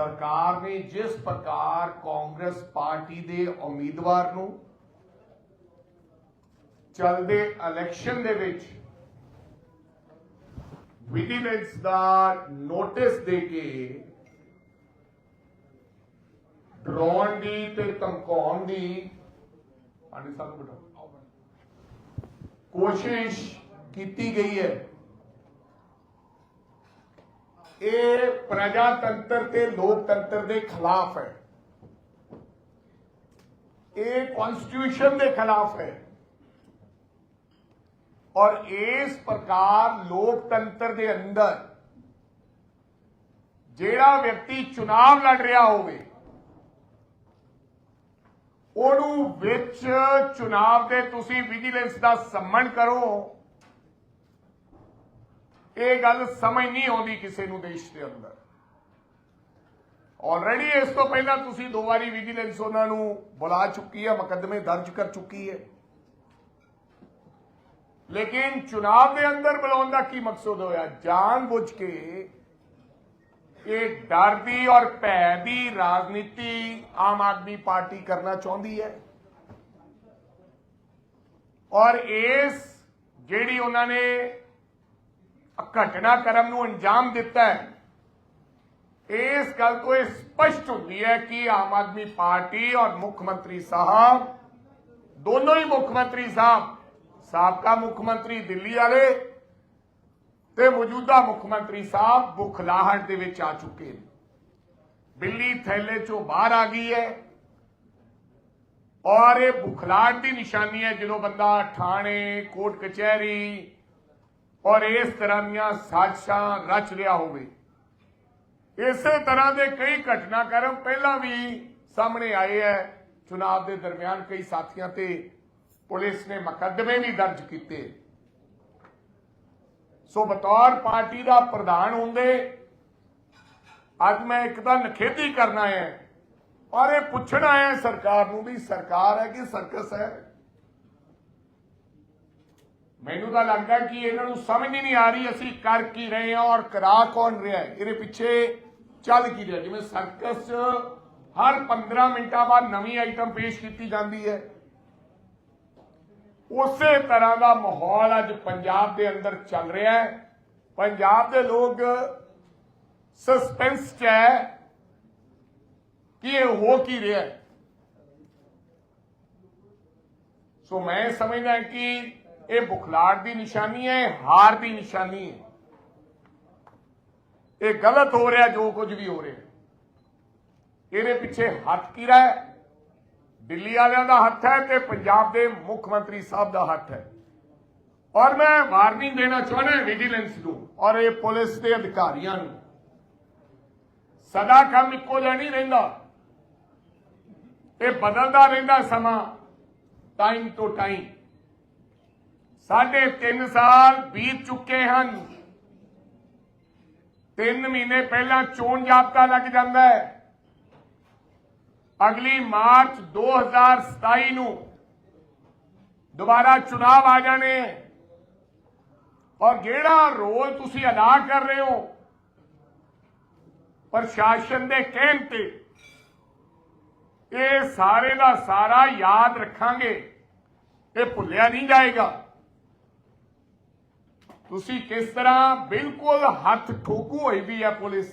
ਸਰਕਾਰ ਨੇ ਜਿਸ ਪ੍ਰਕਾਰ ਕਾਂਗਰਸ ਪਾਰਟੀ ਦੇ ਉਮੀਦਵਾਰ ਨੂੰ ਚੱਲਦੇ ਇਲੈਕਸ਼ਨ ਦੇ ਵਿੱਚ ਵਿਜੀਲੈਂਸ ਦਾ ਨੋਟਿਸ ਦੇ ਕੇ ਡਰਾਉਣ ਦੀ ਤੇ ਧਮਕਾਉਣ ਦੀ ਆਂਟੀ ਸਾਹਿਬ ਕੋਸ਼ਿਸ਼ ਕੀਤੀ ਗਈ ਹੈ। ਇਹ ਪ੍ਰਜਾਤੰਤਰ ਤੇ ਲੋਕਤੰਤਰ ਦੇ ਖਿਲਾਫ ਹੈ। ਇਹ ਕਨਸਟੀਟਿਊਸ਼ਨ ਦੇ ਖਿਲਾਫ ਹੈ। ਔਰ ਇਸ ਪ੍ਰਕਾਰ ਲੋਕਤੰਤਰ ਦੇ ਅੰਦਰ ਜਿਹੜਾ ਵਿਅਕਤੀ ਚੁਣਾਵ ਲੜ ਰਿਹਾ ਹੋਵੇ, ਉਹਨੂੰ ਵਿੱਚ ਚੁਣਾਵ ਦੇ ਤੁਸੀਂ ਵਿਜੀਲੈਂਸ ਦਾ ਸੰਮਣ ਕਰੋ। ਇਹ ਗੱਲ ਸਮਝ ਨਹੀਂ ਆਉਂਦੀ ਕਿਸੇ ਨੂੰ ਦੇਸ਼ ਦੇ ਅੰਦਰ। ਆਲਰੇਡੀ ਇਸ ਤੋਂ ਪਹਿਲਾਂ ਤੁਸੀਂ ਦੋ ਵਾਰੀ ਵਿਜੀਲੈਂਸ ਉਹਨਾਂ ਨੂੰ ਬੁਲਾ ਚੁੱਕੀ ਹੈ, ਮੁਕੱਦਮੇ ਦਰਜ ਕਰ ਚੁੱਕੀ ਹੈ। ਲੇਕਿਨ ਚੁਣਾਵ ਦੇ ਅੰਦਰ ਬੁਲਾਉਣ ਦਾ ਕੀ ਮਕਸਦ ਹੋਇਆ? ਜਾਣ ਬੁੱਝ ਕੇ ਇਹ ਡਰ ਦੀ ਔਰ ਭੈ ਦੀ ਰਾਜਨੀਤੀ ਆਮ ਆਦਮੀ ਪਾਰਟੀ ਕਰਨਾ ਚਾਹੁੰਦੀ ਹੈ। ਔਰ ਇਸ ਜਿਹੜੀ ਉਹਨਾਂ ਨੇ ਘਟਨਾ ਘਟਨਾਕ੍ਰਮ ਨੂੰ ਅੰਜਾਮ ਦਿੱਤਾ ਹੈ। ਇਸ ਗੱਲ ਤੋਂ ਇਹ ਸਪਸ਼ਟ ਹੁੰਦੀ ਹੈ ਕਿ ਆਮ ਆਦਮੀ ਪਾਰਟੀ ਔਰ ਮੁੱਖ ਮੰਤਰੀ ਸਾਹਿਬ, ਦੋਨੋਂ ਹੀ ਮੁੱਖ ਮੰਤਰੀ ਸਾਹਿਬ, ਸਾਬਕਾ ਮੁੱਖ ਮੰਤਰੀ ਦਿੱਲੀ ਵਾਲੇ ਤੇ ਮੌਜੂਦਾ ਮੁੱਖ ਮੰਤਰੀ ਸਾਹਿਬ ਬੁਖਲਾਹਟ ਦੇ ਵਿੱਚ ਆ ਚੁੱਕੇ ਨੇ। ਬਿੱਲੀ ਥੈਲੇ ਚੋਂ ਬਾਹਰ ਆ ਗਈ ਹੈ ਔਰ ਇਹ ਬੁਖਲਾਹਟ ਦੀ ਨਿਸ਼ਾਨੀ ਹੈ ਜਦੋਂ ਬੰਦਾ ਥਾਣੇ, ਕੋਰਟ ਕਚਹਿਰੀ ਔਰ ਇਸ ਤਰ੍ਹਾਂ ਦੀਆਂ ਸਾਜ਼ਿਸ਼ਾਂ ਰਚ ਰਿਹਾ ਹੋਵੇ। ਇਸੇ ਤਰ੍ਹਾਂ ਦੇ ਕਈ ਘਟਨਾਕ੍ਰਮ ਪਹਿਲਾਂ ਵੀ ਸਾਹਮਣੇ ਆਏ ਹੈ ਚੁਣਾਵ ਦੇ ਦਰਮਿਆਨ ਕਈ ਸਾਥੀਆਂ ਤੇ ਪੁਲਿਸ ਨੇ ਮੁਕੱਦਮੇ ਵੀ ਦਰਜ ਕੀਤੇ। ਸੋ ਬਤੌਰ ਪਾਰਟੀ ਦਾ ਪ੍ਰਧਾਨ ਹੁੰਦੇ, ਅੱਜ ਮੈਂ ਇੱਕ ਤਾਂ ਨਖੇਦੀ ਕਰਨਾ ਹੈ ਔਰ ਇਹ ਪੁੱਛਣਾ ਹੈ ਸਰਕਾਰ ਨੂੰ ਵੀ, ਸਰਕਾਰ ਹੈ ਕਿ ਸਰਕਸ ਹੈ? ਮੈਨੂੰ ਤਾਂ ਲੱਗਦਾ ਕਿ ਇਹਨਾਂ ਨੂੰ ਸਮਝ ਨਹੀਂ ਆ ਰਹੀ ਅਸੀਂ ਕਰ ਕੀ ਰਹੇ ਹਾਂ ਔਰ ਕਰਾ ਕੌਣ ਰਿਹਾ ਹੈ। ਇਹਦੇ ਪਿੱਛੇ ਚੱਲ ਕੀ ਰਿਹਾ। ਜਿਵੇਂ ਸਰਕਸ ਹਰ 15 ਮਿੰਟਾਂ ਬਾਅਦ ਨਵੀਂ ਆਈਟਮ ਪੇਸ਼ ਕੀਤੀ ਜਾਂਦੀ ਹੈ। ਉਸੇ ਤਰ੍ਹਾਂ ਦਾ ਮਾਹੌਲ ਅੱਜ ਪੰਜਾਬ ਦੇ ਅੰਦਰ ਚੱਲ ਰਿਹਾ ਹੈ। ਪੰਜਾਬ ਦੇ ਲੋਕ ਸਸਪੈਂਸ 'ਚ ਹੈ ਕਿ ਇਹ ਹੋ ਕੀ ਰਿਹਾ ਹੈ। ਸੋ ਮੈਂ ਸਮਝਦਾ ਕਿ ਇਹ ਬੁਖਲਾੜ ਦੀ ਨਿਸ਼ਾਨੀ ਹੈ, ਇਹ ਹਾਰ ਦੀ ਨਿਸ਼ਾਨੀ ਹੈ। ਇਹ ਗਲਤ ਹੋ ਰਿਹਾ, ਜੋ ਕੁਝ ਵੀ ਹੋ ਰਿਹਾ ਇਹਦੇ ਪਿੱਛੇ ਹੱਥ ਕਿਰਾ ਹੈ? ਦਿੱਲੀ ਵਾਲਿਆਂ ਦਾ ਹੱਥ ਹੈ ਤੇ ਪੰਜਾਬ ਦੇ ਮੁੱਖ ਮੰਤਰੀ ਸਾਹਿਬ ਦਾ ਹੱਥ ਹੈ। ਔਰ ਮੈਂ ਵਾਰਨਿੰਗ ਦੇਣਾ ਚਾਹੁੰਦਾ ਵਿਜੀਲੈਂਸ ਨੂੰ ਔਰ ਇਹ ਪੁਲਿਸ ਦੇ ਅਧਿਕਾਰੀਆਂ ਨੂੰ। ਸਦਾ ਕੰਮ ਇੱਕੋ ਜਿਹਾ ਨਹੀਂ ਰਹਿੰਦਾ। ਇਹ ਬਦਲਦਾ ਰਹਿੰਦਾ ਸਮਾਂ ਟਾਈਮ ਟੂ ਟਾਈਮ ਸਾਢੇ 3 ਸਾਲ ਬੀਤ ਚੁੱਕੇ ਹਨ। 3 ਮਹੀਨੇ ਪਹਿਲਾਂ ਚੋਣ ਜਾਬਤਾ ਲੱਗ ਜਾਂਦਾ ਹੈ। ਅਗਲੀ ਮਾਰਚ 2027 ਨੂੰ ਦੁਬਾਰਾ ਚੁਣਾਵ ਆ ਜਾਣੇ। ਔਰ ਜਿਹੜਾ ਰੋਲ ਤੁਸੀਂ ਅਦਾ ਕਰ ਰਹੇ ਹੋ, ਪ੍ਰਸ਼ਾਸਨ ਦੇ ਕਹਿਣ ਤੇ, ਇਹ ਸਾਰੇ ਦਾ ਸਾਰਾ ਯਾਦ ਰੱਖਾਂਗੇ। ਇਹ ਭੁੱਲਿਆ ਨਹੀਂ ਜਾਏਗਾ। ਤੁਸੀਂ ਕਿਸ ਤਰ੍ਹਾਂ ਬਿਲਕੁਲ ਹੱਥ ਠੋਕੂ ਹੋਈ ਵੀ ਹੈ ਪੁਲਿਸ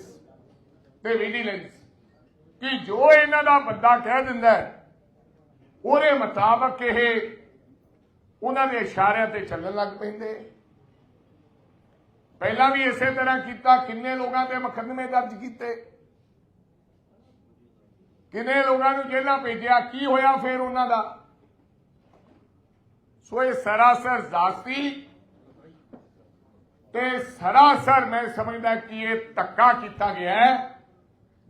ਤੇ ਵਿਜੀਲੈਂਸ, ਕਿ ਜੋ ਇਹਨਾਂ ਦਾ ਬੰਦਾ ਕਹਿ ਦਿੰਦਾ ਉਹਦੇ ਮੁਤਾਬਕ ਇਹ ਉਹਨਾਂ ਦੇ ਇਸ਼ਾਰਿਆਂ ਤੇ ਚੱਲਣ ਲੱਗ ਪੈਂਦੇ। ਪਹਿਲਾਂ ਵੀ ਇਸੇ ਤਰ੍ਹਾਂ ਕੀਤਾ, ਕਿੰਨੇ ਲੋਕਾਂ ਦੇ ਮੁਕੱਦਮੇ ਦਰਜ ਕੀਤੇ? ਕਿੰਨੇ ਲੋਕਾਂ ਨੂੰ ਜੇਲ੍ਹਾਂ ਭੇਜਿਆ, ਕੀ ਹੋਇਆ ਫਿਰ ਉਹਨਾਂ ਦਾ? ਸੋ ਇਹ ਸਰਾਸਰ ਜ਼ਾਤੀ ਤੇ ਸਰਾਸਰ ਮੈਂ ਸਮਝਦਾ ਕਿ ਇਹ ਧੱਕਾ ਕੀਤਾ ਗਿਆ ਹੈ।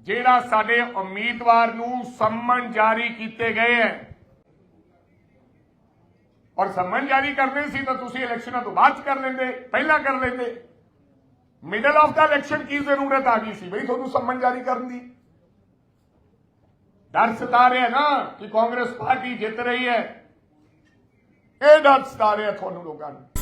ਜਿਹੜਾ ਸਾਡੇ ਉਮੀਦਵਾਰ ਨੂੰ ਸੰਮਨ ਜਾਰੀ ਕੀਤੇ ਗਏ ਹੈ। ਔਰ ਸੰਮਨ ਜਾਰੀ ਕਰਨੇ ਸੀ ਤਾਂ ਤੁਸੀਂ ਇਲੈਕਸ਼ਨਾਂ ਤੋਂ ਬਾਅਦ ਕਰ ਲੈਂਦੇ, ਪਹਿਲਾਂ ਕਰ ਲੈਂਦੇ। ਮਿਡਲ ਆਫ ਦਾ ਇਲੈਕਸ਼ਨ ਕੀ ਜ਼ਰੂਰਤ ਆ ਗਈ ਸੀ ਬਈ ਤੁਹਾਨੂੰ ਸੰਮਨ ਜਾਰੀ ਕਰਨ ਦੀ? ਡਰ ਸਤਾ ਰਿਹਾ ਨਾ ਕਿ ਕਾਂਗਰਸ ਪਾਰਟੀ ਜਿੱਤ ਰਹੀ ਹੈ। ਇਹ ਡਰ ਸਤਾ ਰਿਹਾ ਤੁਹਾਨੂੰ ਲੋਕਾਂ ਨੂੰ।